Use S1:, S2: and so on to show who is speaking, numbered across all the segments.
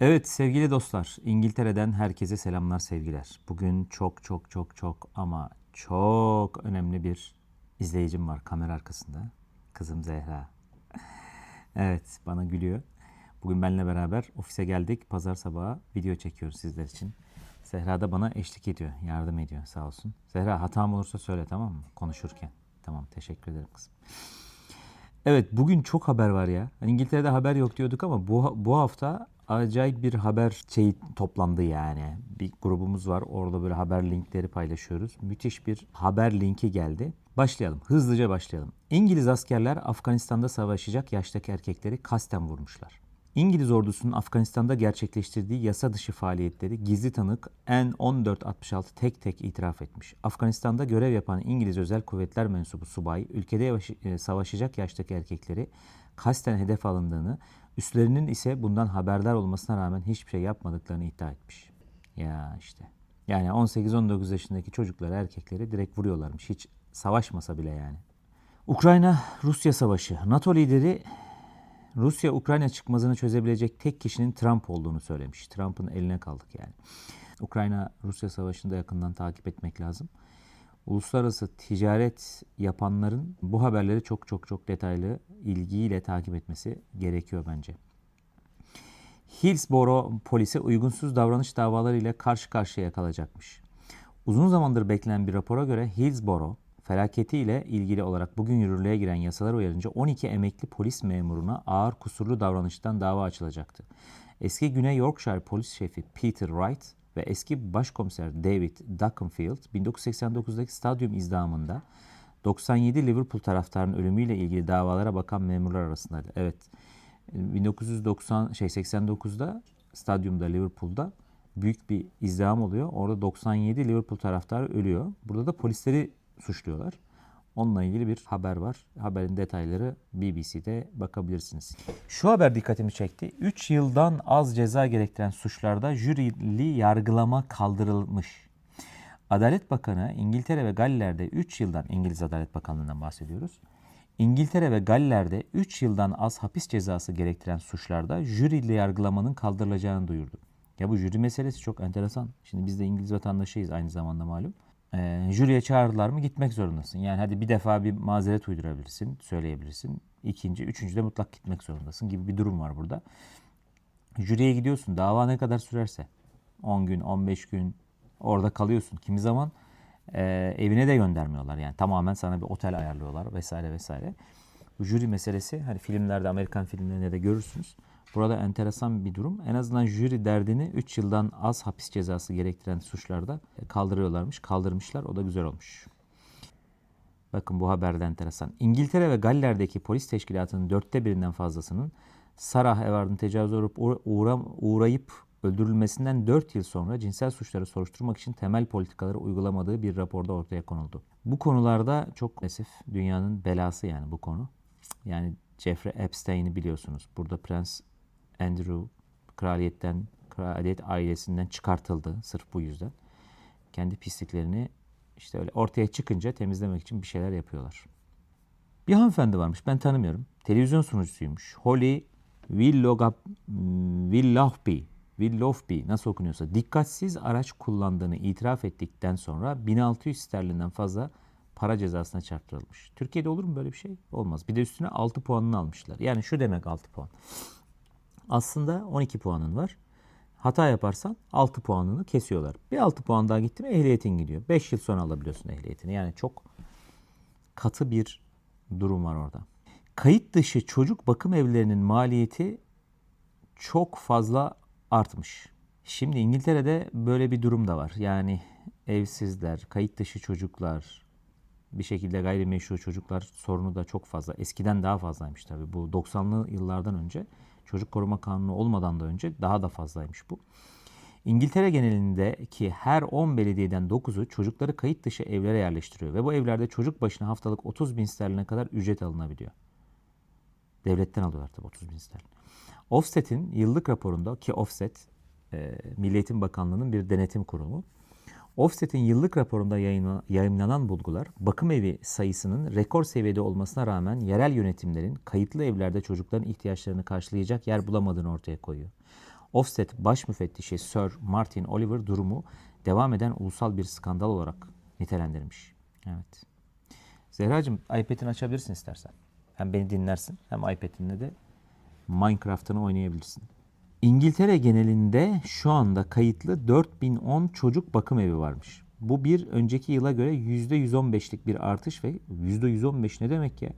S1: Evet sevgili dostlar, İngiltere'den herkese selamlar sevgiler. Bugün çok çok çok çok ama çok önemli bir izleyicim var kamera arkasında. Kızım Zehra. Evet bana gülüyor. Bugün benimle beraber ofise geldik. Pazar sabahı video çekiyoruz sizler için. Zehra da bana eşlik ediyor, yardım ediyor sağ olsun. Zehra hatam olursa söyle tamam mı? Konuşurken. Tamam teşekkür ederim kızım. Evet bugün çok haber var ya. Hani İngiltere'de haber yok diyorduk ama bu, bu hafta acayip bir haber şeyi toplandı yani. Bir grubumuz var orada böyle haber linkleri paylaşıyoruz. Müthiş bir haber linki geldi. Başlayalım hızlıca başlayalım. İngiliz askerler Afganistan'da savaşacak yaştaki erkekleri kasten vurmuşlar. İngiliz ordusunun Afganistan'da gerçekleştirdiği yasa dışı faaliyetleri gizli tanık N1466 tek tek itiraf etmiş. Afganistan'da görev yapan İngiliz Özel Kuvvetler mensubu subay, ülkede e, savaşacak yaştaki erkekleri kasten hedef alındığını, üstlerinin ise bundan haberdar olmasına rağmen hiçbir şey yapmadıklarını iddia etmiş. Ya işte. Yani 18-19 yaşındaki çocukları, erkekleri direkt vuruyorlarmış. Hiç savaşmasa bile yani. Ukrayna-Rusya savaşı. NATO lideri Rusya Ukrayna çıkmazını çözebilecek tek kişinin Trump olduğunu söylemiş. Trump'ın eline kaldık yani. Ukrayna Rusya savaşını da yakından takip etmek lazım. Uluslararası ticaret yapanların bu haberleri çok çok çok detaylı ilgiyle takip etmesi gerekiyor bence. Hillsborough polisi uygunsuz davranış davalarıyla karşı karşıya kalacakmış. Uzun zamandır beklenen bir rapora göre Hillsborough felaketiyle ilgili olarak bugün yürürlüğe giren yasalar uyarınca 12 emekli polis memuruna ağır kusurlu davranıştan dava açılacaktı. Eski Güney Yorkshire polis şefi Peter Wright ve eski başkomiser David Duckenfield 1989'daki stadyum izdamında 97 Liverpool taraftarının ölümüyle ilgili davalara bakan memurlar arasındaydı. Evet. 1990 şey 89'da stadyumda Liverpool'da büyük bir izdiham oluyor. Orada 97 Liverpool taraftarı ölüyor. Burada da polisleri suçluyorlar. Onunla ilgili bir haber var. Haberin detayları BBC'de bakabilirsiniz. Şu haber dikkatimi çekti. 3 yıldan az ceza gerektiren suçlarda jürili yargılama kaldırılmış. Adalet Bakanı İngiltere ve Galler'de 3 yıldan İngiliz Adalet Bakanlığı'ndan bahsediyoruz. İngiltere ve Galler'de 3 yıldan az hapis cezası gerektiren suçlarda jüriyle yargılamanın kaldırılacağını duyurdu. Ya bu jüri meselesi çok enteresan. Şimdi biz de İngiliz vatandaşıyız aynı zamanda malum. Ee, jüriye çağırdılar mı gitmek zorundasın. Yani hadi bir defa bir mazeret uydurabilirsin, söyleyebilirsin. İkinci, üçüncü de mutlak gitmek zorundasın gibi bir durum var burada. Jüriye gidiyorsun. Dava ne kadar sürerse. 10 gün, 15 gün orada kalıyorsun. Kimi zaman e, evine de göndermiyorlar. Yani tamamen sana bir otel ayarlıyorlar vesaire vesaire. Bu jüri meselesi hani filmlerde, Amerikan filmlerinde de görürsünüz. Burada enteresan bir durum. En azından jüri derdini 3 yıldan az hapis cezası gerektiren suçlarda kaldırıyorlarmış. Kaldırmışlar. O da güzel olmuş. Bakın bu haberde enteresan. İngiltere ve Galler'deki polis teşkilatının dörtte birinden fazlasının Sarah Evard'ın tecavüze uğrayıp, uğra, uğrayıp öldürülmesinden 4 yıl sonra cinsel suçları soruşturmak için temel politikaları uygulamadığı bir raporda ortaya konuldu. Bu konularda çok maalesef dünyanın belası yani bu konu. Yani Jeffrey Epstein'i biliyorsunuz. Burada Prens Andrew kraliyetten, kraliyet ailesinden çıkartıldı sırf bu yüzden. Kendi pisliklerini işte öyle ortaya çıkınca temizlemek için bir şeyler yapıyorlar. Bir hanımefendi varmış ben tanımıyorum. Televizyon sunucusuymuş. Holly Willogap, Willoughby, Willoughby nasıl okunuyorsa dikkatsiz araç kullandığını itiraf ettikten sonra 1600 sterlinden fazla para cezasına çarptırılmış. Türkiye'de olur mu böyle bir şey? Olmaz. Bir de üstüne 6 puanını almışlar. Yani şu demek 6 puan. Aslında 12 puanın var. Hata yaparsan 6 puanını kesiyorlar. Bir 6 puan daha gitti mi ehliyetin gidiyor. 5 yıl sonra alabiliyorsun ehliyetini. Yani çok katı bir durum var orada. Kayıt dışı çocuk bakım evlerinin maliyeti çok fazla artmış. Şimdi İngiltere'de böyle bir durum da var. Yani evsizler, kayıt dışı çocuklar, bir şekilde gayrimeşru çocuklar sorunu da çok fazla. Eskiden daha fazlaymış tabii. Bu 90'lı yıllardan önce çocuk koruma kanunu olmadan da önce daha da fazlaymış bu. İngiltere genelindeki her 10 belediyeden 9'u çocukları kayıt dışı evlere yerleştiriyor. Ve bu evlerde çocuk başına haftalık 30 bin sterline kadar ücret alınabiliyor. Devletten alıyorlar tabii 30 bin sterlin. Offset'in yıllık raporunda ki Offset e, Milli Eğitim Bakanlığı'nın bir denetim kurumu. Offset'in yıllık raporunda yayınla- yayımlanan bulgular bakım evi sayısının rekor seviyede olmasına rağmen yerel yönetimlerin kayıtlı evlerde çocukların ihtiyaçlarını karşılayacak yer bulamadığını ortaya koyuyor. Ofsted baş müfettişi Sir Martin Oliver durumu devam eden ulusal bir skandal olarak nitelendirmiş. Evet. Zehracığım iPad'ini açabilirsin istersen. Hem beni dinlersin hem iPad'inle de Minecraft'ını oynayabilirsin. İngiltere genelinde şu anda kayıtlı 4010 çocuk bakım evi varmış. Bu bir önceki yıla göre %115'lik bir artış ve %115 ne demek ya?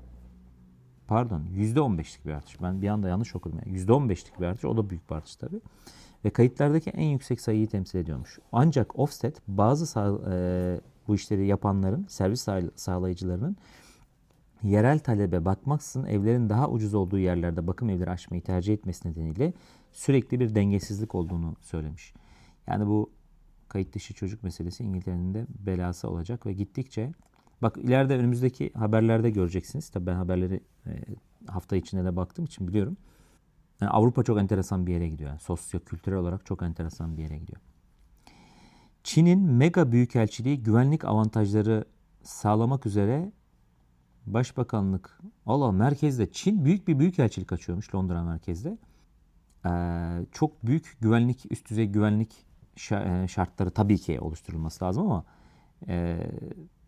S1: Pardon %15'lik bir artış. Ben bir anda yanlış okudum. Yani. %15'lik bir artış. O da büyük bir artış tabii. Ve kayıtlardaki en yüksek sayıyı temsil ediyormuş. Ancak Ofsted bazı sağ, e, bu işleri yapanların, servis sağ- sağlayıcılarının yerel talebe bakmaksızın evlerin daha ucuz olduğu yerlerde bakım evleri açmayı tercih etmesi nedeniyle sürekli bir dengesizlik olduğunu söylemiş. Yani bu kayıt dışı çocuk meselesi İngiltere'nin de belası olacak ve gittikçe bak ileride önümüzdeki haberlerde göreceksiniz. Tabii ben haberleri e, hafta içinde de baktığım için biliyorum. Yani Avrupa çok enteresan bir yere gidiyor. Yani sosyo-kültürel olarak çok enteresan bir yere gidiyor. Çin'in mega büyükelçiliği güvenlik avantajları sağlamak üzere Başbakanlık Allah merkezde Çin büyük bir büyükelçilik açıyormuş Londra merkezde. Ee, çok büyük güvenlik üst düzey güvenlik e, şartları tabii ki oluşturulması lazım ama e,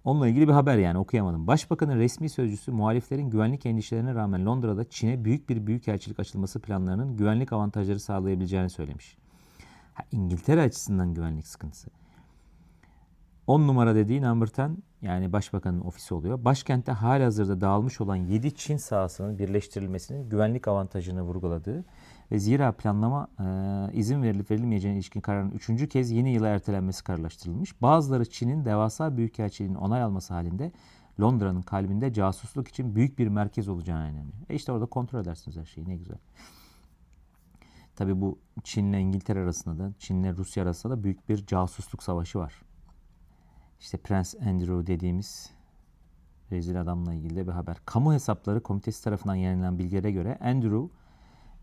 S1: onunla ilgili bir haber yani okuyamadım. Başbakanın resmi sözcüsü muhaliflerin güvenlik endişelerine rağmen Londra'da Çin'e büyük bir büyükelçilik açılması planlarının güvenlik avantajları sağlayabileceğini söylemiş. Ha, İngiltere açısından güvenlik sıkıntısı. 10 numara dediği number 10 yani başbakanın ofisi oluyor. Başkentte halihazırda dağılmış olan 7 Çin sahasının birleştirilmesinin güvenlik avantajını vurguladığı ve zira planlama e, izin verilip verilmeyeceğine ilişkin kararın üçüncü kez yeni yıla ertelenmesi kararlaştırılmış. Bazıları Çin'in devasa büyükelçiliğinin onay alması halinde Londra'nın kalbinde casusluk için büyük bir merkez olacağına inanıyor. E işte orada kontrol edersiniz her şeyi ne güzel. Tabi bu Çin'le İngiltere arasında da Çin'le Rusya arasında da büyük bir casusluk savaşı var. İşte Prince Andrew dediğimiz rezil adamla ilgili de bir haber. Kamu hesapları komitesi tarafından yayınlanan bilgilere göre Andrew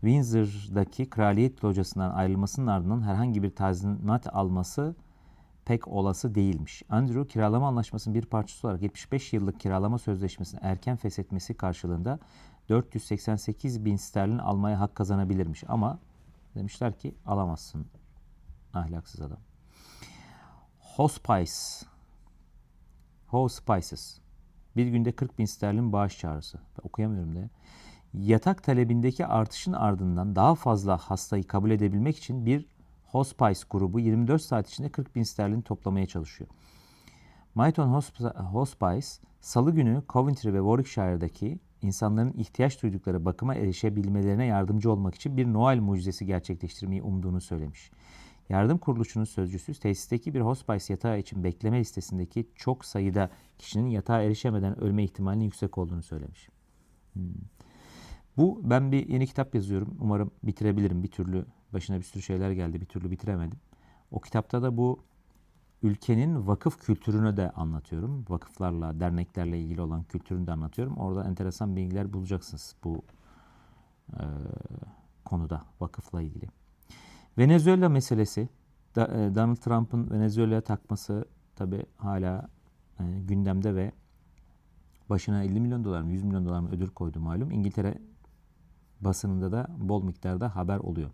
S1: Windsor'daki kraliyet locasından ayrılmasının ardından herhangi bir tazminat alması pek olası değilmiş. Andrew kiralama anlaşmasının bir parçası olarak 75 yıllık kiralama sözleşmesini erken feshetmesi karşılığında 488 bin sterlin almaya hak kazanabilirmiş. Ama demişler ki alamazsın ahlaksız adam. Hospice Hospices bir günde 40 bin sterlin bağış çağrısı. Ben okuyamıyorum da. Yatak talebindeki artışın ardından daha fazla hastayı kabul edebilmek için bir hospice grubu 24 saat içinde 40 bin sterlin toplamaya çalışıyor. Myton Hosp- Hospice, salı günü Coventry ve Warwickshire'daki insanların ihtiyaç duydukları bakıma erişebilmelerine yardımcı olmak için bir Noel mucizesi gerçekleştirmeyi umduğunu söylemiş. Yardım kuruluşunun sözcüsü tesisteki bir hospice yatağı için bekleme listesindeki çok sayıda kişinin yatağa erişemeden ölme ihtimalinin yüksek olduğunu söylemiş. Hmm. Bu ben bir yeni kitap yazıyorum. Umarım bitirebilirim. Bir türlü başına bir sürü şeyler geldi. Bir türlü bitiremedim. O kitapta da bu ülkenin vakıf kültürünü de anlatıyorum. Vakıflarla, derneklerle ilgili olan kültürünü de anlatıyorum. Orada enteresan bilgiler bulacaksınız bu e, konuda vakıfla ilgili. Venezuela meselesi, Donald Trump'ın Venezuela'ya takması tabi hala e, gündemde ve başına 50 milyon dolar mı 100 milyon dolar mı ödül koydu malum. İngiltere basınında da bol miktarda haber oluyor.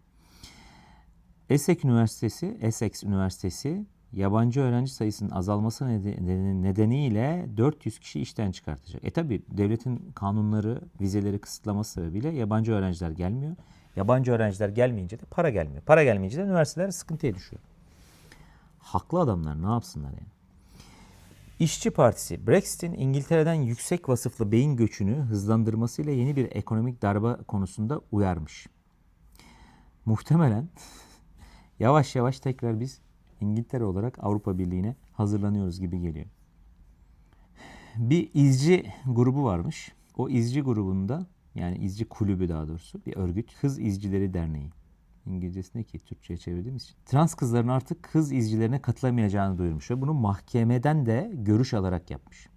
S1: Essex Üniversitesi, Essex Üniversitesi yabancı öğrenci sayısının azalması nedeniyle 400 kişi işten çıkartacak. E tabi devletin kanunları, vizeleri kısıtlaması sebebiyle yabancı öğrenciler gelmiyor. Yabancı öğrenciler gelmeyince de para gelmiyor. Para gelmeyince de üniversiteler sıkıntıya düşüyor. Haklı adamlar ne yapsınlar yani? İşçi Partisi Brexit'in İngiltere'den yüksek vasıflı beyin göçünü hızlandırmasıyla yeni bir ekonomik darbe konusunda uyarmış. Muhtemelen yavaş yavaş tekrar biz İngiltere olarak Avrupa Birliği'ne hazırlanıyoruz gibi geliyor. Bir izci grubu varmış. O izci grubunda yani izci kulübü daha doğrusu bir örgüt. Kız İzcileri Derneği. İngilizcesi ne ki Türkçe'ye çevirdiğimiz için. Trans kızların artık kız izcilerine katılamayacağını duyurmuş ve bunu mahkemeden de görüş alarak yapmış.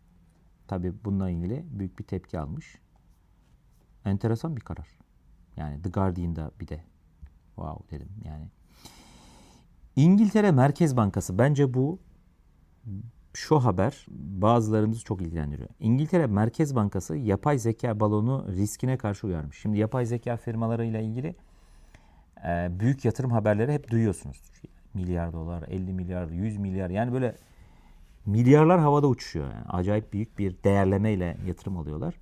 S1: Tabi bununla ilgili büyük bir tepki almış. Enteresan bir karar. Yani The Guardian'da bir de wow dedim yani. İngiltere Merkez Bankası bence bu şu haber bazılarımızı çok ilgilendiriyor. İngiltere Merkez Bankası yapay zeka balonu riskine karşı uyarmış. Şimdi yapay zeka firmalarıyla ilgili e, büyük yatırım haberleri hep duyuyorsunuzdur. Milyar dolar, 50 milyar, 100 milyar yani böyle milyarlar havada uçuşuyor. Yani. Acayip büyük bir değerlemeyle yatırım alıyorlar.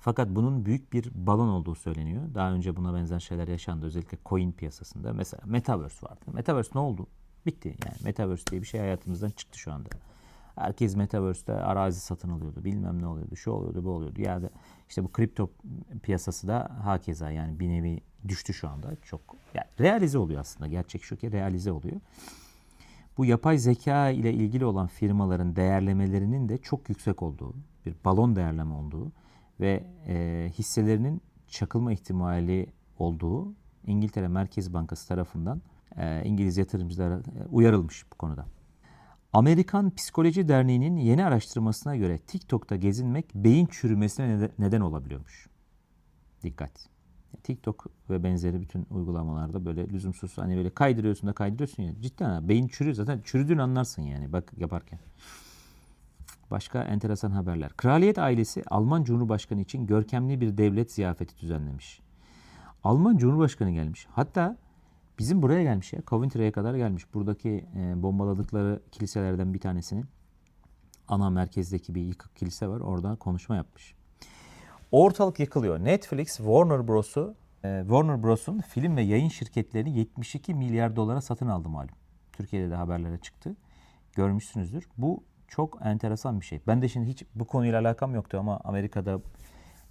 S1: Fakat bunun büyük bir balon olduğu söyleniyor. Daha önce buna benzer şeyler yaşandı özellikle coin piyasasında. Mesela Metaverse vardı. Metaverse ne oldu? Bitti. Yani Metaverse diye bir şey hayatımızdan çıktı şu anda. Herkes Metaverse'te arazi satın alıyordu. Bilmem ne oluyordu. Şu oluyordu, bu oluyordu. Yani işte bu kripto piyasası da hakeza yani bir nevi düştü şu anda. Çok yani realize oluyor aslında. Gerçek şu ki realize oluyor. Bu yapay zeka ile ilgili olan firmaların değerlemelerinin de çok yüksek olduğu, bir balon değerleme olduğu ve e, hisselerinin çakılma ihtimali olduğu İngiltere Merkez Bankası tarafından e, İngiliz yatırımcılara e, uyarılmış bu konuda. Amerikan Psikoloji Derneği'nin yeni araştırmasına göre TikTok'ta gezinmek beyin çürümesine nede- neden olabiliyormuş. Dikkat. TikTok ve benzeri bütün uygulamalarda böyle lüzumsuz hani böyle kaydırıyorsun da kaydırıyorsun ya. Cidden ha, beyin çürüyor zaten çürüdüğünü anlarsın yani bak yaparken. Başka enteresan haberler. Kraliyet ailesi Alman Cumhurbaşkanı için görkemli bir devlet ziyafeti düzenlemiş. Alman Cumhurbaşkanı gelmiş. Hatta bizim buraya gelmiş ya. Coventry'e kadar gelmiş. Buradaki e, bombaladıkları kiliselerden bir tanesinin ana merkezdeki bir yıkık kilise var. Orada konuşma yapmış. Ortalık yıkılıyor. Netflix Warner Bros'u e, Warner Bros'un film ve yayın şirketlerini 72 milyar dolara satın aldı malum. Türkiye'de de haberlere çıktı. Görmüşsünüzdür. Bu çok enteresan bir şey. Ben de şimdi hiç bu konuyla alakam yoktu ama Amerika'da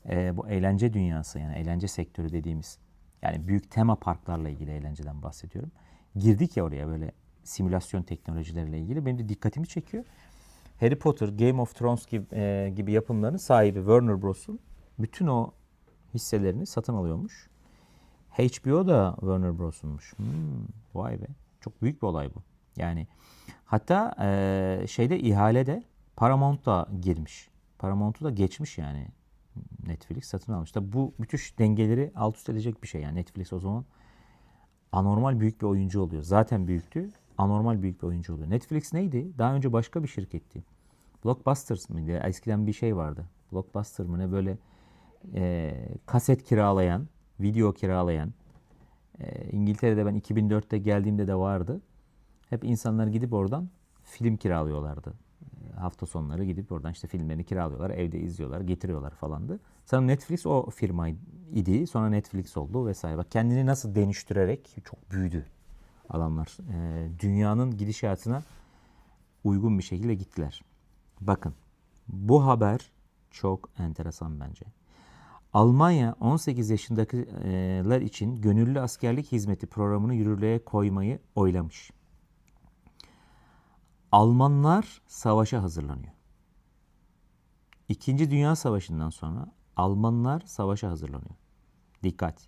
S1: e, bu eğlence dünyası yani eğlence sektörü dediğimiz yani büyük tema parklarla ilgili eğlenceden bahsediyorum. Girdik ya oraya böyle simülasyon teknolojileriyle ilgili benim de dikkatimi çekiyor. Harry Potter, Game of Thrones gibi, e, gibi yapımların sahibi Warner Bros'un bütün o hisselerini satın alıyormuş. HBO da Warner Bros'unmuş. Hmm, vay be. Çok büyük bir olay bu. Yani hatta e, şeyde ihalede Paramount da girmiş. Paramount'u da geçmiş yani Netflix satın almış. Tabi bu müthiş dengeleri alt üst edecek bir şey. Yani Netflix o zaman anormal büyük bir oyuncu oluyor. Zaten büyüktü. Anormal büyük bir oyuncu oluyor. Netflix neydi? Daha önce başka bir şirketti. Blockbusters mıydı? Eskiden bir şey vardı. Blockbuster mı ne böyle e, kaset kiralayan, video kiralayan. E, İngiltere'de ben 2004'te geldiğimde de vardı. Hep insanlar gidip oradan film kiralıyorlardı. E, hafta sonları gidip oradan işte filmlerini kiralıyorlar, evde izliyorlar, getiriyorlar falandı. Sanırım Netflix o firma idi. Sonra Netflix oldu vesaire. Bak kendini nasıl dönüştürerek çok büyüdü adamlar. E, dünyanın gidişatına uygun bir şekilde gittiler. Bakın bu haber çok enteresan bence. Almanya 18 yaşındakiler için gönüllü askerlik hizmeti programını yürürlüğe koymayı oylamış. Almanlar savaşa hazırlanıyor. İkinci Dünya Savaşı'ndan sonra Almanlar savaşa hazırlanıyor. Dikkat!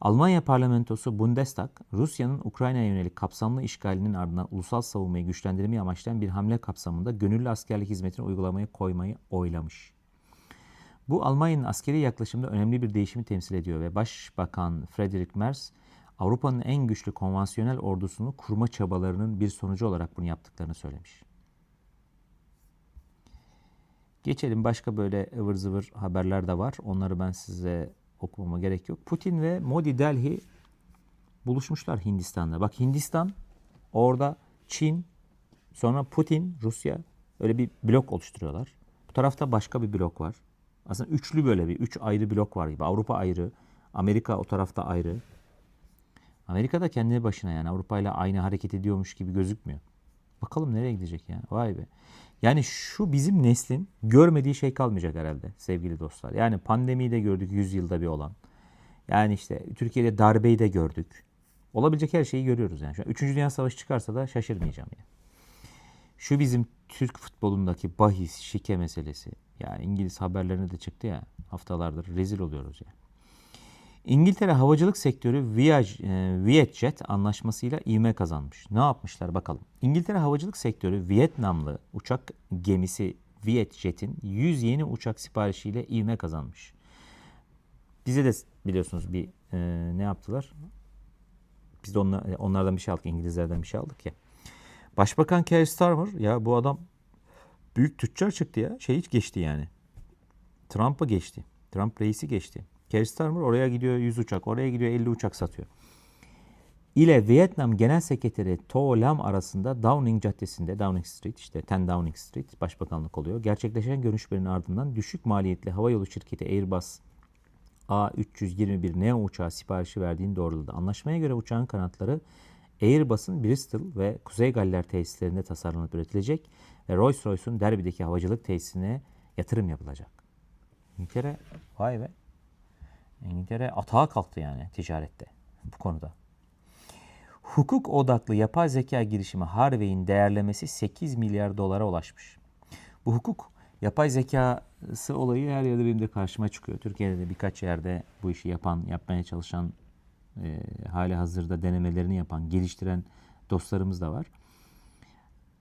S1: Almanya parlamentosu Bundestag, Rusya'nın Ukrayna'ya yönelik kapsamlı işgalinin ardından ulusal savunmayı güçlendirmeyi amaçlayan bir hamle kapsamında gönüllü askerlik hizmetini uygulamaya koymayı oylamış. Bu Almanya'nın askeri yaklaşımında önemli bir değişimi temsil ediyor ve Başbakan Friedrich Merz, Avrupa'nın en güçlü konvansiyonel ordusunu kurma çabalarının bir sonucu olarak bunu yaptıklarını söylemiş. Geçelim başka böyle ıvır zıvır haberler de var. Onları ben size okumama gerek yok. Putin ve Modi Delhi buluşmuşlar Hindistan'da. Bak Hindistan orada Çin sonra Putin Rusya öyle bir blok oluşturuyorlar. Bu tarafta başka bir blok var. Aslında üçlü böyle bir üç ayrı blok var gibi. Avrupa ayrı, Amerika o tarafta ayrı. Amerika da kendi başına yani Avrupa ile aynı hareket ediyormuş gibi gözükmüyor. Bakalım nereye gidecek ya. Vay be. Yani şu bizim neslin görmediği şey kalmayacak herhalde sevgili dostlar. Yani pandemiyi de gördük 100 yılda bir olan. Yani işte Türkiye'de darbeyi de gördük. Olabilecek her şeyi görüyoruz yani. Şu an 3. Dünya Savaşı çıkarsa da şaşırmayacağım yani. Şu bizim Türk futbolundaki bahis, şike meselesi. Yani İngiliz haberlerine de çıktı ya haftalardır rezil oluyoruz ya. İngiltere havacılık sektörü Vietjet anlaşmasıyla ivme kazanmış. Ne yapmışlar bakalım. İngiltere havacılık sektörü Vietnamlı uçak gemisi Vietjet'in 100 yeni uçak siparişiyle ivme kazanmış. Bize de biliyorsunuz bir e, ne yaptılar? Biz de onlar, onlardan bir şey aldık, İngilizlerden bir şey aldık ya. Başbakan Keir Starmer ya bu adam büyük tüccar çıktı ya. Şey hiç geçti yani. Trump'ı geçti. Trump reisi geçti. Keir Starmer oraya gidiyor 100 uçak, oraya gidiyor 50 uçak satıyor. ile Vietnam Genel Sekreteri To Lam arasında Downing Caddesi'nde Downing Street işte 10 Downing Street başbakanlık oluyor. Gerçekleşen görüşmelerin ardından düşük maliyetli havayolu şirketi Airbus A321 Neo uçağı siparişi verdiğini doğruladı. Anlaşmaya göre uçağın kanatları Airbus'un Bristol ve Kuzey Galler tesislerinde tasarlanıp üretilecek ve Rolls-Royce'un Derby'deki havacılık tesisine yatırım yapılacak. İngiltere vay be. İngiltere atağa kalktı yani ticarette bu konuda. Hukuk odaklı yapay zeka girişimi Harvey'in değerlemesi 8 milyar dolara ulaşmış. Bu hukuk yapay zekası olayı her yerde benim de karşıma çıkıyor. Türkiye'de de birkaç yerde bu işi yapan, yapmaya çalışan, e, hali hazırda denemelerini yapan, geliştiren dostlarımız da var.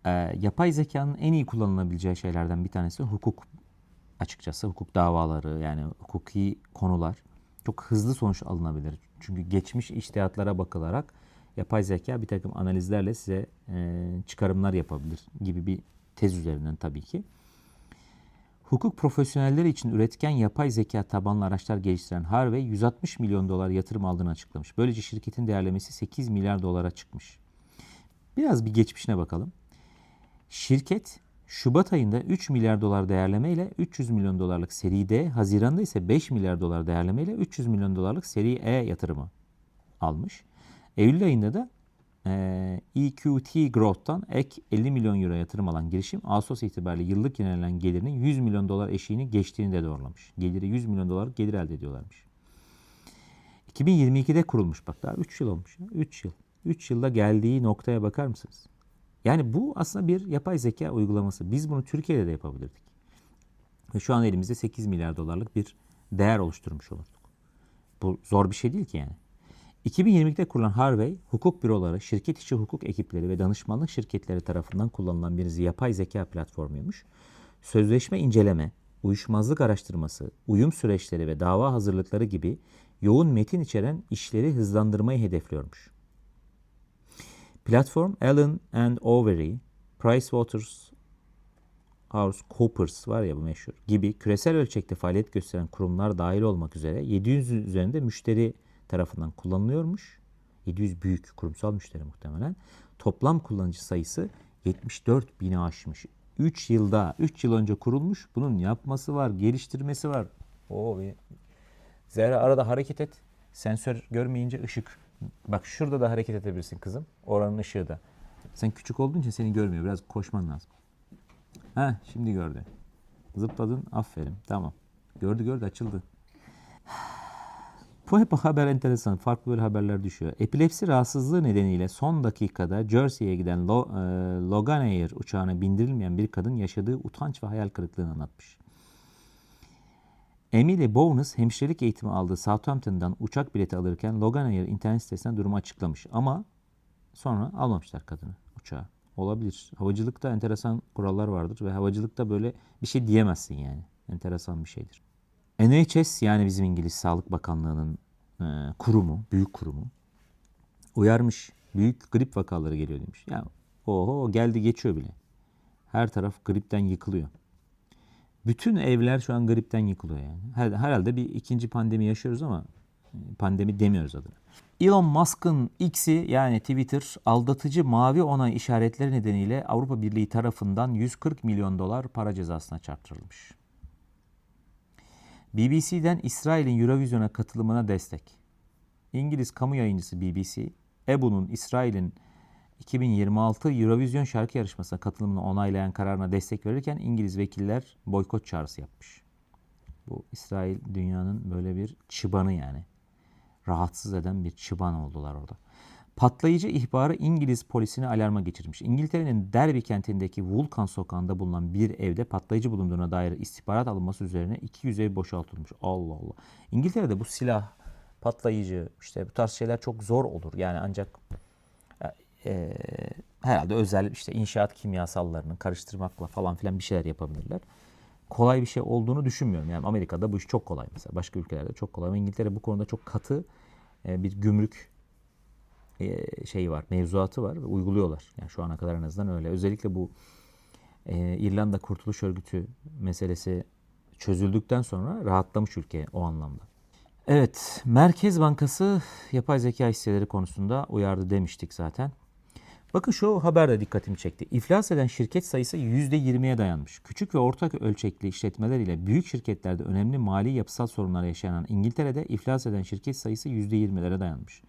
S1: E, yapay zekanın en iyi kullanılabileceği şeylerden bir tanesi hukuk açıkçası. Hukuk davaları yani hukuki konular çok hızlı sonuç alınabilir. Çünkü geçmiş iştihatlara bakılarak yapay zeka bir takım analizlerle size e, çıkarımlar yapabilir gibi bir tez üzerinden tabii ki. Hukuk profesyonelleri için üretken yapay zeka tabanlı araçlar geliştiren Harvey 160 milyon dolar yatırım aldığını açıklamış. Böylece şirketin değerlemesi 8 milyar dolara çıkmış. Biraz bir geçmişine bakalım. Şirket Şubat ayında 3 milyar dolar değerleme ile 300 milyon dolarlık seri D, Haziran'da ise 5 milyar dolar değerleme ile 300 milyon dolarlık seri E yatırımı almış. Eylül ayında da e, EQT Growth'tan ek 50 milyon euro yatırım alan girişim Ağustos itibariyle yıllık yenilenen gelirinin 100 milyon dolar eşiğini geçtiğini de doğrulamış. Geliri 100 milyon dolarlık gelir elde ediyorlarmış. 2022'de kurulmuş bak daha 3 yıl olmuş. ya, 3 yıl. 3 yılda geldiği noktaya bakar mısınız? Yani bu aslında bir yapay zeka uygulaması. Biz bunu Türkiye'de de yapabilirdik. Ve şu an elimizde 8 milyar dolarlık bir değer oluşturmuş olurduk. Bu zor bir şey değil ki yani. 2022'de kurulan Harvey, hukuk büroları, şirket içi hukuk ekipleri ve danışmanlık şirketleri tarafından kullanılan bir yapay zeka platformuymuş. Sözleşme inceleme, uyuşmazlık araştırması, uyum süreçleri ve dava hazırlıkları gibi yoğun metin içeren işleri hızlandırmayı hedefliyormuş. Platform Allen and Overy, PricewaterhouseCoopers var ya bu meşhur gibi küresel ölçekte faaliyet gösteren kurumlar dahil olmak üzere 700 üzerinde müşteri tarafından kullanılıyormuş. 700 büyük kurumsal müşteri muhtemelen. Toplam kullanıcı sayısı 74 bini aşmış. 3 yılda, 3 yıl önce kurulmuş. Bunun yapması var, geliştirmesi var. Oo, Zehra arada hareket et. Sensör görmeyince ışık. Bak şurada da hareket edebilirsin kızım. Oranın ışığı da. Sen küçük olduğun için seni görmüyor. Biraz koşman lazım. Ha şimdi gördü. Zıpladın. Aferin. Tamam. Gördü gördü açıldı. Bu hep haber enteresan. Farklı böyle haberler düşüyor. Epilepsi rahatsızlığı nedeniyle son dakikada Jersey'ye giden Lo, e, Logan Air uçağına bindirilmeyen bir kadın yaşadığı utanç ve hayal kırıklığını anlatmış. Emily Bowness hemşirelik eğitimi aldığı Southampton'dan uçak bileti alırken Logan Air internet sitesinden durumu açıklamış. Ama sonra almamışlar kadını uçağa. Olabilir. Havacılıkta enteresan kurallar vardır ve havacılıkta böyle bir şey diyemezsin yani. Enteresan bir şeydir. NHS yani bizim İngiliz Sağlık Bakanlığı'nın e, kurumu, büyük kurumu uyarmış. Büyük grip vakaları geliyor demiş. Ya oho geldi geçiyor bile. Her taraf gripten yıkılıyor. Bütün evler şu an gripten yıkılıyor yani. Her- Herhalde bir ikinci pandemi yaşıyoruz ama e, pandemi demiyoruz adına. Elon Musk'ın X'i yani Twitter aldatıcı mavi onay işaretleri nedeniyle Avrupa Birliği tarafından 140 milyon dolar para cezasına çarptırılmış. BBC'den İsrail'in Eurovision'a katılımına destek. İngiliz kamu yayıncısı BBC, EBU'nun İsrail'in 2026 Eurovision şarkı yarışmasına katılımını onaylayan kararına destek verirken İngiliz vekiller boykot çağrısı yapmış. Bu İsrail dünyanın böyle bir çıbanı yani. Rahatsız eden bir çıban oldular orada. Patlayıcı ihbarı İngiliz polisini alarma geçirmiş. İngiltere'nin Derby kentindeki Vulkan sokağında bulunan bir evde patlayıcı bulunduğuna dair istihbarat alınması üzerine 200 ev boşaltılmış. Allah Allah. İngiltere'de bu silah, patlayıcı, işte bu tarz şeyler çok zor olur. Yani ancak e, herhalde özel işte inşaat kimyasallarını karıştırmakla falan filan bir şeyler yapabilirler. Kolay bir şey olduğunu düşünmüyorum. Yani Amerika'da bu iş çok kolay mesela. Başka ülkelerde çok kolay. Ama İngiltere bu konuda çok katı e, bir gümrük şeyi var, mevzuatı var ve uyguluyorlar. Yani şu ana kadar en azından öyle. Özellikle bu e, İrlanda Kurtuluş Örgütü meselesi çözüldükten sonra rahatlamış ülke o anlamda. Evet, Merkez Bankası yapay zeka hisseleri konusunda uyardı demiştik zaten. Bakın şu haber de dikkatimi çekti. İflas eden şirket sayısı %20'ye dayanmış. Küçük ve orta ölçekli işletmeler ile büyük şirketlerde önemli mali yapısal sorunlar yaşayan İngiltere'de iflas eden şirket sayısı %20'lere dayanmış.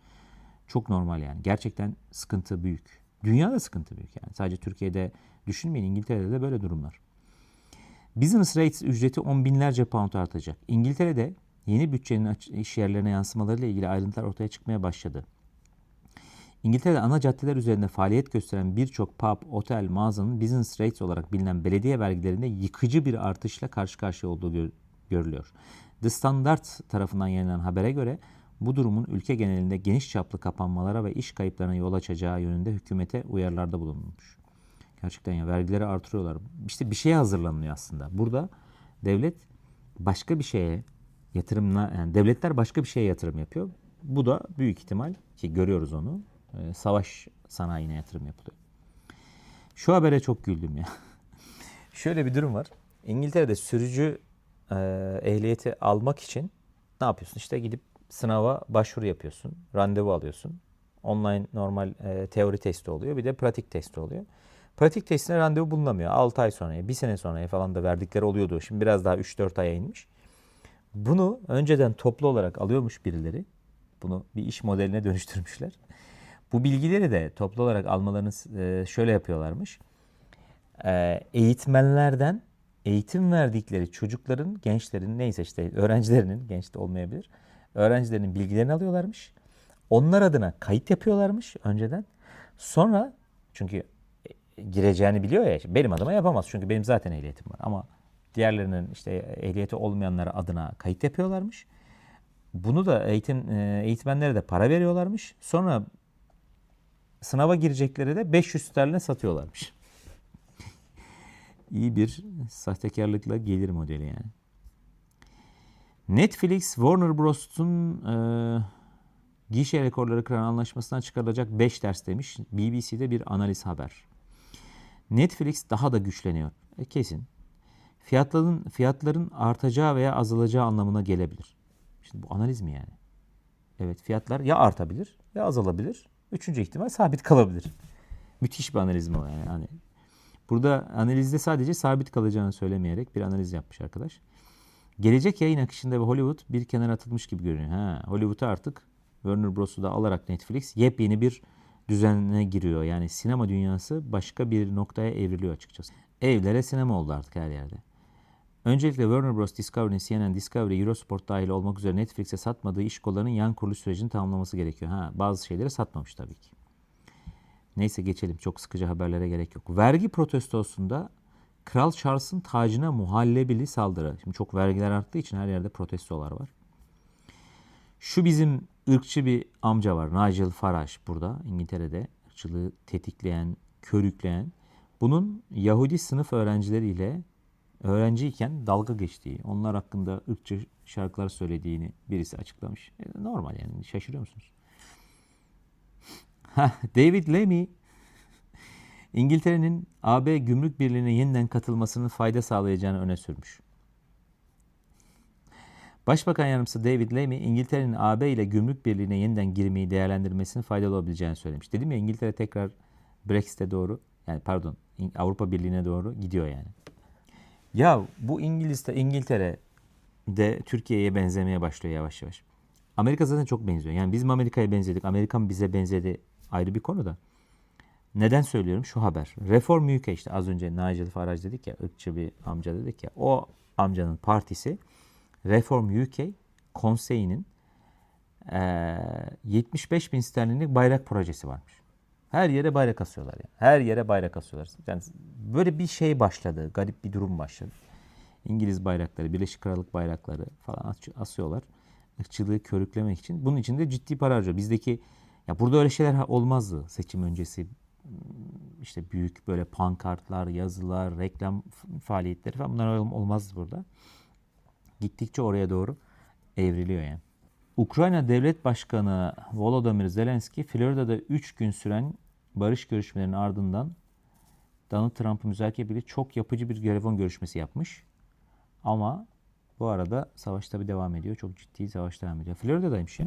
S1: Çok normal yani. Gerçekten sıkıntı büyük. Dünyada sıkıntı büyük yani. Sadece Türkiye'de düşünmeyin İngiltere'de de böyle durumlar. Business rates ücreti on binlerce pound artacak. İngiltere'de yeni bütçenin iş yerlerine yansımalarıyla ilgili ayrıntılar ortaya çıkmaya başladı. İngiltere'de ana caddeler üzerinde faaliyet gösteren birçok pub, otel, mağazanın business rates olarak bilinen belediye vergilerinde yıkıcı bir artışla karşı karşıya olduğu gör- görülüyor. The Standard tarafından yayınlanan habere göre bu durumun ülke genelinde geniş çaplı kapanmalara ve iş kayıplarına yol açacağı yönünde hükümete uyarılarda bulunmuş. Gerçekten ya vergileri artırıyorlar. İşte bir şeye hazırlanıyor aslında. Burada devlet başka bir şeye yatırımla yani devletler başka bir şeye yatırım yapıyor. Bu da büyük ihtimal ki görüyoruz onu. e, savaş sanayine yatırım yapılıyor. Şu habere çok güldüm ya. Şöyle bir durum var. İngiltere'de sürücü e, ehliyeti almak için ne yapıyorsun? İşte gidip sınava başvuru yapıyorsun. Randevu alıyorsun. Online normal e, teori testi oluyor. Bir de pratik testi oluyor. Pratik testine randevu bulunamıyor. 6 ay sonraya, 1 sene sonraya falan da verdikleri oluyordu. Şimdi biraz daha 3-4 aya inmiş. Bunu önceden toplu olarak alıyormuş birileri. Bunu bir iş modeline dönüştürmüşler. Bu bilgileri de toplu olarak almalarını e, şöyle yapıyorlarmış. E, Eğitmenlerden eğitim verdikleri çocukların, gençlerin neyse işte öğrencilerinin, genç de olmayabilir. Öğrencilerin bilgilerini alıyorlarmış. Onlar adına kayıt yapıyorlarmış önceden. Sonra çünkü e, gireceğini biliyor ya. Benim adıma yapamaz çünkü benim zaten ehliyetim var. Ama diğerlerinin işte ehliyeti olmayanlara adına kayıt yapıyorlarmış. Bunu da eğitim e, eğitmenlere de para veriyorlarmış. Sonra sınava girecekleri de 500 sterline satıyorlarmış. İyi bir sahtekarlıkla gelir modeli yani. Netflix Warner Bros'un e, gişe rekorları kıran anlaşmasından çıkarılacak 5 ders demiş. BBC'de bir analiz haber. Netflix daha da güçleniyor. E, kesin. Fiyatların fiyatların artacağı veya azalacağı anlamına gelebilir. Şimdi bu analiz mi yani? Evet fiyatlar ya artabilir ya azalabilir. Üçüncü ihtimal sabit kalabilir. Müthiş bir analiz mi o yani? Hani burada analizde sadece sabit kalacağını söylemeyerek bir analiz yapmış arkadaş. Gelecek yayın akışında ve Hollywood bir kenara atılmış gibi görünüyor. Ha, Hollywood'u artık Warner Bros'u da alarak Netflix yepyeni bir düzenine giriyor. Yani sinema dünyası başka bir noktaya evriliyor açıkçası. Evlere sinema oldu artık her yerde. Öncelikle Warner Bros. Discovery'nin CNN, Discovery, Eurosport dahil olmak üzere Netflix'e satmadığı iş kollarının yan kuruluş sürecini tamamlaması gerekiyor. Ha, bazı şeyleri satmamış tabii ki. Neyse geçelim. Çok sıkıcı haberlere gerek yok. Vergi protestosunda Kral Charles'ın tacına muhallebili saldırı. Şimdi çok vergiler arttığı için her yerde protestolar var. Şu bizim ırkçı bir amca var. Nigel Farage burada İngiltere'de. ırkçılığı tetikleyen, körükleyen. Bunun Yahudi sınıf öğrencileriyle öğrenciyken dalga geçtiği, onlar hakkında ırkçı şarkılar söylediğini birisi açıklamış. E, normal yani şaşırıyor musunuz? David Lemmy İngiltere'nin AB Gümrük Birliği'ne yeniden katılmasının fayda sağlayacağını öne sürmüş. Başbakan Yardımcısı David Lemmy, İngiltere'nin AB ile Gümrük Birliği'ne yeniden girmeyi değerlendirmesinin faydalı olabileceğini söylemiş. Dedim ya İngiltere tekrar Brexit'e doğru, yani pardon Avrupa Birliği'ne doğru gidiyor yani. Ya bu İngiliz de İngiltere de Türkiye'ye benzemeye başlıyor yavaş yavaş. Amerika zaten çok benziyor. Yani biz mi Amerika'ya benzedik, Amerika bize benzedi ayrı bir konu da. Neden söylüyorum? Şu haber. Reform UK işte az önce Nigel Farage dedik ya, ırkçı bir amca dedik ya. O amcanın partisi Reform UK konseyinin eee 75 bin sterlinlik bayrak projesi varmış. Her yere bayrak asıyorlar yani. Her yere bayrak asıyorlar. Yani böyle bir şey başladı. Garip bir durum başladı. İngiliz bayrakları, Birleşik Krallık bayrakları falan as- asıyorlar. Irkçılığı körüklemek için. Bunun için de ciddi para harcıyor. Bizdeki ya burada öyle şeyler olmazdı seçim öncesi. İşte büyük böyle pankartlar, yazılar, reklam faaliyetleri falan bunlar ol- olmazdı burada. Gittikçe oraya doğru evriliyor yani. Ukrayna Devlet Başkanı Volodymyr Zelenski, Florida'da 3 gün süren barış görüşmelerinin ardından Donald Trump'ı müzakere birlikte çok yapıcı bir telefon görüşmesi yapmış. Ama Bu arada savaş tabi devam ediyor. Çok ciddi savaş devam ediyor. Florida'daymış ya.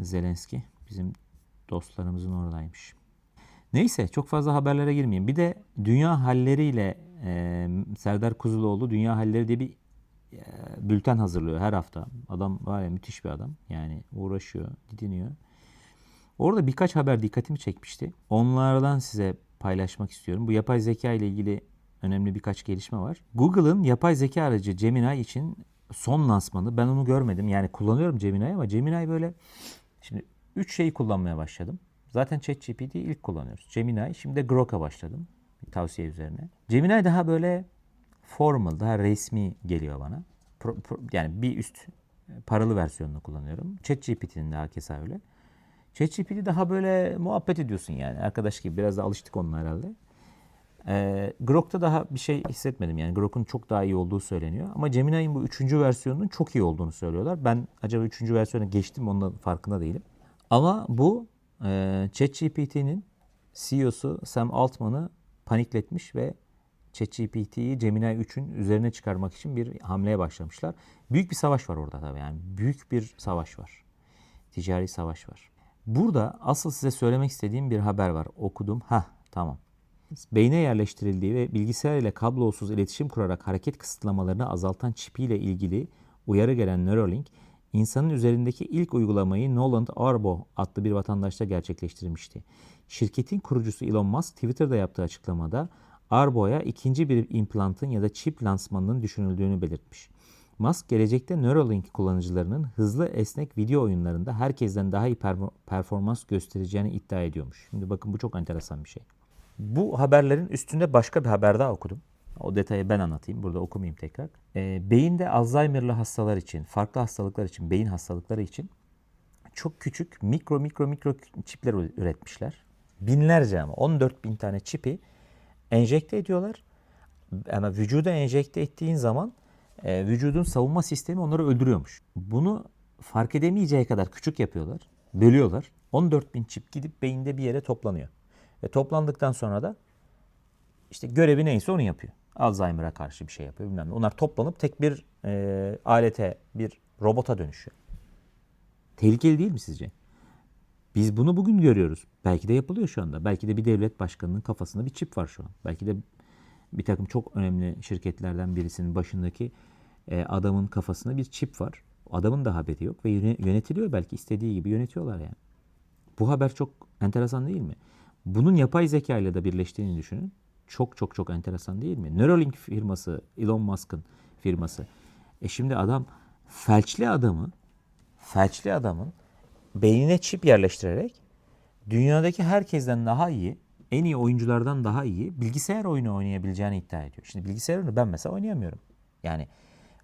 S1: Zelenski bizim dostlarımızın oradaymış. Neyse çok fazla haberlere girmeyeyim. Bir de dünya halleriyle e, Serdar Kuzuloğlu dünya halleri diye bir e, bülten hazırlıyor her hafta. Adam var ya müthiş bir adam. Yani uğraşıyor, didiniyor. Orada birkaç haber dikkatimi çekmişti. Onlardan size paylaşmak istiyorum. Bu yapay zeka ile ilgili önemli birkaç gelişme var. Google'ın yapay zeka aracı Gemini için son lansmanı. Ben onu görmedim. Yani kullanıyorum Gemini'yi ama Gemini böyle şimdi üç şeyi kullanmaya başladım. Zaten ChatGPT ilk kullanıyoruz. Gemini, şimdi de Grok'a başladım. Tavsiye üzerine. Gemini daha böyle formal, daha resmi geliyor bana. Pro- pro- yani bir üst paralı versiyonunu kullanıyorum. ChatGPT'nin de hakeza öyle. ChatGPT daha böyle muhabbet ediyorsun yani. Arkadaş gibi biraz da alıştık onunla herhalde. Ee, Grok'ta daha bir şey hissetmedim. Yani Grok'un çok daha iyi olduğu söyleniyor. Ama Gemini'nin bu üçüncü versiyonunun çok iyi olduğunu söylüyorlar. Ben acaba üçüncü versiyona geçtim ondan farkında değilim. Ama bu e, ChatGPT'nin CEO'su Sam Altman'ı panikletmiş ve ChatGPT'yi Gemini 3'ün üzerine çıkarmak için bir hamleye başlamışlar. Büyük bir savaş var orada tabii yani. Büyük bir savaş var. Ticari savaş var. Burada asıl size söylemek istediğim bir haber var. Okudum. Ha tamam. Beyne yerleştirildiği ve bilgisayar ile kablosuz iletişim kurarak hareket kısıtlamalarını azaltan çipiyle ilgili uyarı gelen Neuralink, insanın üzerindeki ilk uygulamayı Noland Arbo adlı bir vatandaşta gerçekleştirmişti. Şirketin kurucusu Elon Musk Twitter'da yaptığı açıklamada Arbo'ya ikinci bir implantın ya da çip lansmanının düşünüldüğünü belirtmiş. Musk gelecekte Neuralink kullanıcılarının hızlı esnek video oyunlarında herkesten daha iyi perfor- performans göstereceğini iddia ediyormuş. Şimdi bakın bu çok enteresan bir şey. Bu haberlerin üstünde başka bir haber daha okudum. O detayı ben anlatayım. Burada okumayayım tekrar. Ee, beyinde Alzheimer'lı hastalar için, farklı hastalıklar için, beyin hastalıkları için çok küçük mikro mikro mikro çipler üretmişler. Binlerce ama 14 bin tane çipi enjekte ediyorlar. Ama vücuda enjekte ettiğin zaman e, vücudun savunma sistemi onları öldürüyormuş. Bunu fark edemeyeceği kadar küçük yapıyorlar. Bölüyorlar. 14 bin çip gidip beyinde bir yere toplanıyor. Ve toplandıktan sonra da işte görevi neyse onu yapıyor. Alzheimer'a karşı bir şey yapıyor bilmem ne. Onlar toplanıp tek bir e, alete, bir robota dönüşüyor. Tehlikeli değil mi sizce? Biz bunu bugün görüyoruz. Belki de yapılıyor şu anda. Belki de bir devlet başkanının kafasında bir çip var şu an. Belki de bir takım çok önemli şirketlerden birisinin başındaki e, adamın kafasında bir çip var. Adamın da haberi yok ve yöne- yönetiliyor belki istediği gibi yönetiyorlar yani. Bu haber çok enteresan değil mi? Bunun yapay zeka ile de birleştiğini düşünün. Çok çok çok enteresan değil mi? Neuralink firması, Elon Musk'ın firması. E şimdi adam felçli adamı, felçli adamın beynine çip yerleştirerek dünyadaki herkesten daha iyi, en iyi oyunculardan daha iyi bilgisayar oyunu oynayabileceğini iddia ediyor. Şimdi bilgisayar oyunu ben mesela oynayamıyorum. Yani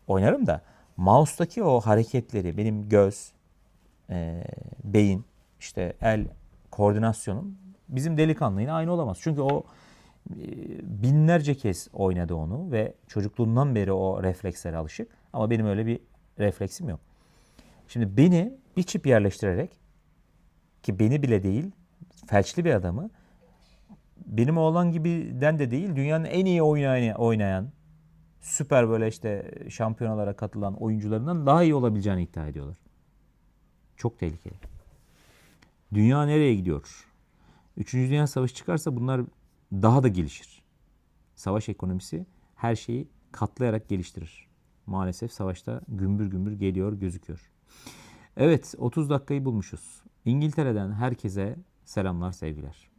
S1: oynarım da mouse'daki o hareketleri benim göz, e, beyin, işte el koordinasyonum bizim delikanlıyla aynı olamaz. Çünkü o binlerce kez oynadı onu ve çocukluğundan beri o reflekslere alışık. Ama benim öyle bir refleksim yok. Şimdi beni bir çip yerleştirerek ki beni bile değil felçli bir adamı benim oğlan gibiden de değil dünyanın en iyi oynayan, oynayan süper böyle işte şampiyonalara katılan oyuncularından daha iyi olabileceğini iddia ediyorlar. Çok tehlikeli. Dünya nereye gidiyor? Üçüncü Dünya Savaşı çıkarsa bunlar daha da gelişir. Savaş ekonomisi her şeyi katlayarak geliştirir. Maalesef savaşta gümbür gümbür geliyor gözüküyor. Evet 30 dakikayı bulmuşuz. İngiltere'den herkese selamlar sevgiler.